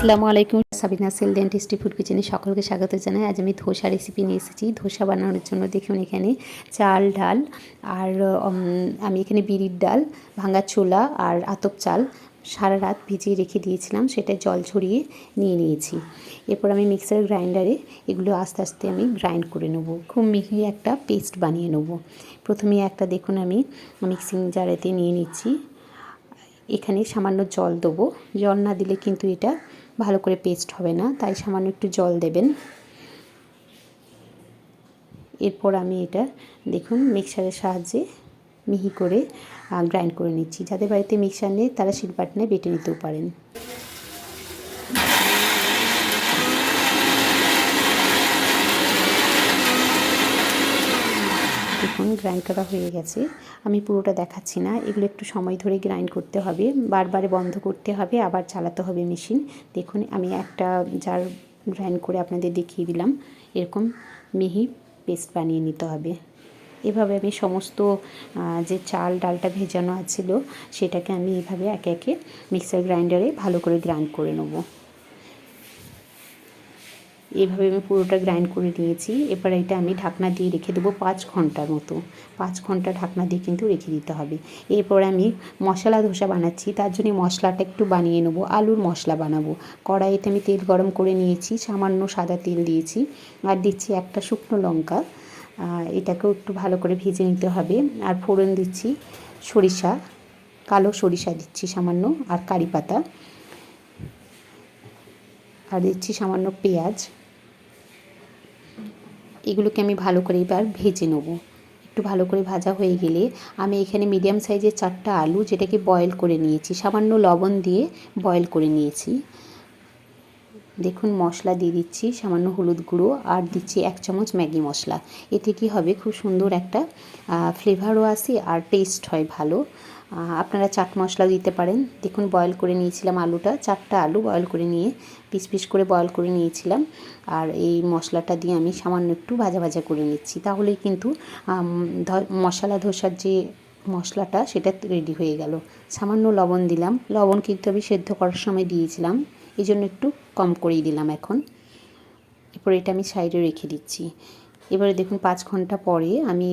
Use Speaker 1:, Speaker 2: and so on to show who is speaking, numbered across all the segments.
Speaker 1: আসসালামু আলাইকুম, Sabina sell ডেন্টিস্টি food কিচেনে সকলকে স্বাগত জানাই। আজ আমি ধোসা রেসিপি নিয়ে এসেছি। ধোসা বানানোর জন্য দেখুন এখানে চাল, ডাল আর আমি এখানে বিড়ির ডাল, ভাঙা ছোলা আর আতপ চাল সারা রাত ভিজিয়ে রেখে দিয়েছিলাম। সেটা জল ছড়িয়ে নিয়ে নিয়েছি। এরপর আমি মিক্সার গ্রাইন্ডারে এগুলো আস্তে আস্তে আমি গ্রাইন্ড করে নেব। খুব মিহি একটা পেস্ট বানিয়ে নেব। প্রথমে একটা দেখুন আমি মিক্সিং জারেতে নিয়ে নিচ্ছি। এখানে সামান্য জল দেবো। জল না দিলে কিন্তু এটা ভালো করে পেস্ট হবে না, তাই সামান্য একটু জল দেবেন। এরপর আমি এটা দেখুন মিক্সারের সাহায্যে মিহি করে গ্রাইন্ড করে নিচ্ছি, যাদের বাড়িতে মিক্সার নেই তারা শিলপাটনায় বেটে নিতেও পারেন। দেখুন গ্রাইন্ড করা হয়ে গেছে। আমি পুরোটা দেখাচ্ছি না, এগুলো একটু সময় ধরে গ্রাইন্ড করতে হবে। বারবারে বন্ধ করতে হবে, আবার চালাতে হবে মেশিন দেখুন, আমি একটা জার গ্রাইন্ড করে আপনাদের দেখিয়ে দিলাম। এরকম মিহি পেস্ট বানিয়ে নিতে হবে। এভাবে আমি সমস্ত যে চাল, ডালটা ভেজানো আছিল, সেটাকে আমি এভাবে একে একে মিক্সার গ্রাইন্ডারে ভালো করে গ্রাইন্ড করে নেব। এইভাবে আমি পুরোটা গ্রাইন্ড করে নিয়েছি এবার এটা আমি ঢাকনা দিয়ে রেখে দেবো পাঁচ ঘণ্টার মতো। পাঁচ ঘণ্টা ঢাকনা দিয়ে কিন্তু রেখে দিতে হবে। এরপর আমি মশলা ধোসা বানাচ্ছি। তার জন্য মশলাটা একটু বানিয়ে নেব। আলুর মশলা বানাবো। কড়াইতে আমি তেল গরম করে নিয়েছি। সামান্য সাদা তেল দিয়েছি। আর দিচ্ছি একটা শুকনো লঙ্কা। এটাকেও একটু ভালো করে ভেজে নিতে হবে। আর ফোড়ন দিচ্ছি সরিষা। কালো সরিষা দিচ্ছি সামান্য। আর কারি পাতা। আর দিচ্ছি সামান্য পেঁয়াজ। এগুলোকে আমি ভালো করে এবার ভেজে নেব। একটু ভালো করে ভাজা হয়ে গেলে আমি এখানে মিডিয়াম সাইজের চারটা আলু যেটাকে বয়েল করে নিয়েছি, সামান্য লবণ দিয়ে বয়েল করে নিয়েছি। দেখুন, মশলা দিয়ে দিচ্ছি, সামান্য হলুদ গুঁড়ো আর দিচ্ছি এক চামচ ম্যাগি মশলা। এতে কি হবে? খুব সুন্দর একটা ফ্লেভারও আসে আর টেস্ট হয় ভালো। আপনারা চাট মশলা দিতে পারেন। দেখুন বয়েল করে নিয়েছিলাম আলুটা। চারটা আলু বয়েল করে নিয়ে পিস পিস করে বয়েল করে নিয়েছিলাম। আর এই মশলাটা দিয়ে আমি সামান্য একটু ভাজা ভাজা করে নিচ্ছি। তাহলেই কিন্তু মশলা ধোসার যে মশলাটা, সেটা রেডি হয়ে গেল। সামান্য লবণ দিলাম। লবণ কিন্তু আমি সেদ্ধ করার সময় দিয়েছিলাম। এই জন্য একটু কম করেই দিলাম এখন। এরপর এটা আমি সাইডে রেখে দিচ্ছি। এবারে দেখুন, পাঁচ ঘণ্টা পরে আমি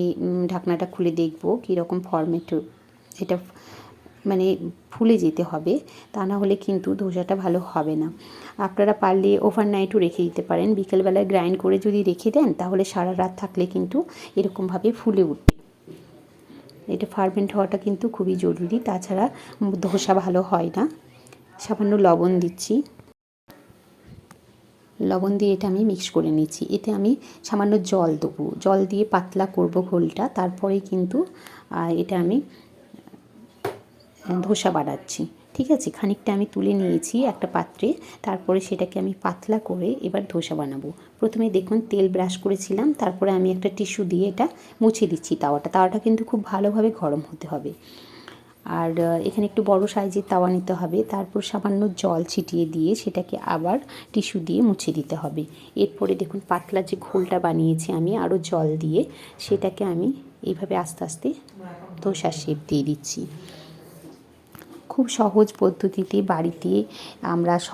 Speaker 1: ঢাকনাটা খুলে দেখব কীরকম ফরম্যাট এটা মানে ফুলে যেতে হবে, তা না হলে কিন্তু ধোসাটা ভালো হবে না। আপনারা পারলে ওভারনাইটও রেখে দিতে পারেন। বিকেলবেলায় গ্রাইন্ড করে যদি রেখে দেন, তাহলে সারা রাত থাকলে কিন্তু এরকমভাবে ফুলে উঠবে। এটা ফার্মেন্ট হওয়াটা কিন্তু খুবই জরুরি, তাছাড়া ধোসা ভালো হয় না। সামান্য লবণ দিচ্ছি। লবণ দিয়ে এটা আমি মিক্স করে নিচ্ছি। এতে আমি সামান্য জল দেবো। জল দিয়ে পাতলা করব ঘোলটা, তারপরে কিন্তু এটা আমি ধোসা বানাচ্ছি। ঠিক আছে? খানিকটা আমি তুলে নিয়েছি একটা পাত্রে, তারপরে সেটাকে আমি পাতলা করে এবার ধোসা বানাবো। প্রথমে দেখুন, তেল ব্রাশ করেছিলাম, তারপরে আমি একটা টিস্যু দিয়ে এটা মুছে দিচ্ছি তাওয়াটা। তাওয়াটা কিন্তু খুব ভালোভাবে গরম হতে হবে। আর এখানে একটু বড় সাইজের তাওয়া নিতে হবে, তারপর সামান্য জল ছিটিয়ে দিয়ে সেটাকে আবার টিস্যু দিয়ে মুছে দিতে হবে। এরপরে দেখুন, পাতলা যে ঘোলটা বানিয়েছি আমি, আরও জল দিয়ে সেটাকে আমি এইভাবে আস্তে আস্তে ধোসার শেপ দিয়ে দিচ্ছি। খুব সহজ পদ্ধতিতে বাড়িতে আমরা স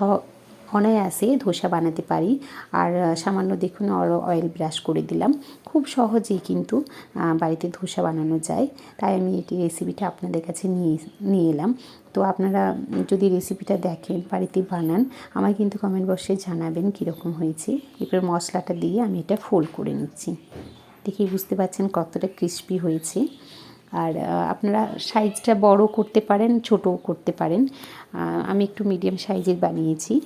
Speaker 1: অনায়াসে ধোসা বানাতে পারি। আর সামান্য দেখুন অয়েল ব্রাশ করে দিলাম। খুব সহজেই কিন্তু বাড়িতে ধোসা বানানো যায়। তাই আমি এটি রেসিপিটা আপনাদের কাছে নিয়ে নিয়ে এলাম। তো আপনারা যদি রেসিপিটা দেখেন, বাড়িতে বানান, আমায় কিন্তু কমেন্ট বক্সে জানাবেন কীরকম হয়েছে। এরপর মশলাটা দিয়ে আমি এটা ফোল্ড করে নিচ্ছি। দেখেই বুঝতে পারছেন কতটা ক্রিস্পি হয়েছে। আর আপনারা সাইজটা বড় করতে পারেন, ছোটও করতে পারেন। আমি একটু মিডিয়াম সাইজের বানিয়েছি।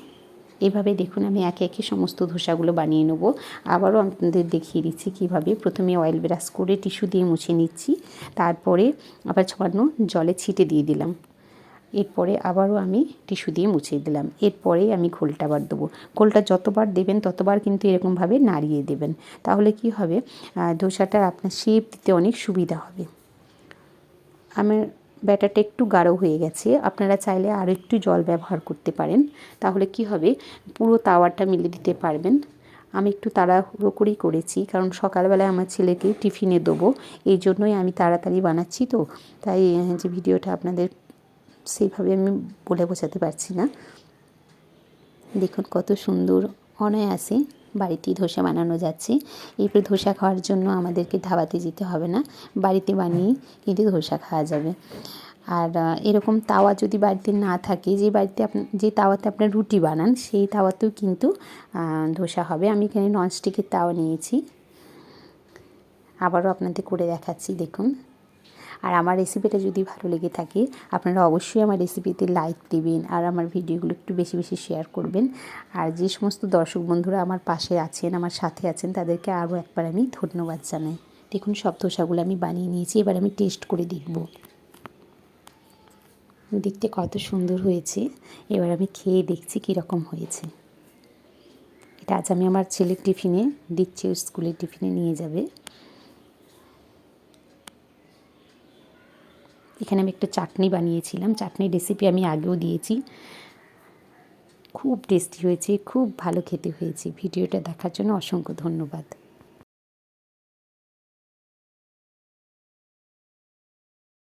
Speaker 1: এভাবে দেখুন, আমি একে একে সমস্ত ধোসাগুলো বানিয়ে নেব। আবারও আপনাদের দেখিয়ে দিচ্ছি কীভাবে। প্রথমে অয়েল ব্রাশ করে টিস্যু দিয়ে মুছে নিচ্ছি। তারপরে আবার ছড়ানো জলে ছিটে দিয়ে দিলাম। এরপরে আবারও আমি টিস্যু দিয়ে মুছে দিলাম। এরপরে আমি ঘোলটা আবার দেবো। ঘোলটা যতবার দেবেন, ততবার কিন্তু এরকমভাবে নাড়িয়ে দেবেন। তাহলে কি হবে? ধোসাটার আপনার শেপ দিতে অনেক সুবিধা হবে। আমার ব্যাটারটা একটু গাঢ় হয়ে গেছে। আপনারা চাইলে আর একটু জল ব্যবহার করতে পারেন। তাহলে কি হবে? পুরো তাওয়াটা মিলে দিতে পারবেন। আমি একটু তাড়াহুড়ো করেই করেছি, কারণ সকালবেলায় আমার ছেলেকে টিফিনে দেবো। এই জন্যই আমি তাড়াতাড়ি বানাচ্ছি তো। তাই যে ভিডিওটা আপনাদের সেইভাবে আমি বলে বোঝাতে পারছি না। দেখুন কত সুন্দর অনায়াসে বাড়িতেই ধোসা বানানো যাচ্ছে। এরপরে ধোসা খাওয়ার জন্য আমাদেরকে ধাবাতে যেতে হবে না। বাড়িতে বানিয়ে কিন্তু ধোসা খাওয়া যাবে। আর এরকম তাওয়া যদি বাড়িতে না থাকে, যে বাড়িতে আপনি, যে তাওয়াতে আপনার রুটি বানান, সেই তাওয়াতেও কিন্তু ধোসা হবে। আমি এখানে ননস্টিকের তাওয়া নিয়েছি। আবারও আপনাদের করে দেখাচ্ছি, দেখুন। আর আমার রেসিপিটা যদি ভালো লেগে থাকে, আপনারা অবশ্যই আমার রেসিপিতে লাইক দেবেন আর আমার ভিডিওগুলো একটু বেশি বেশি শেয়ার করবেন। আর যে সমস্ত দর্শক বন্ধুরা আমার পাশে আছেন, আমার সাথে আছেন, তাদেরকে আরও একবার আমি ধন্যবাদ জানাই। দেখুন, সব ধোসাগুলো আমি বানিয়ে নিয়েছি, এবার আমি টেস্ট করে দেখব। দেখতে কত সুন্দর হয়েছে। এবার আমি খেয়ে দেখছি কীরকম হয়েছে। এটা আজ আমি আমার ছেলের টিফিনে, দিচ্ছি স্কুলের টিফিনে নিয়ে যাবে। এখানে আমি একটা চাটনি বানিয়েছিলাম। চাটনির রেসিপি আমি আগেও দিয়েছি। খুব টেস্টি হয়েছে, খুব ভালো খেতে হয়েছে। ভিডিওটা দেখার জন্য অসংখ্য ধন্যবাদ।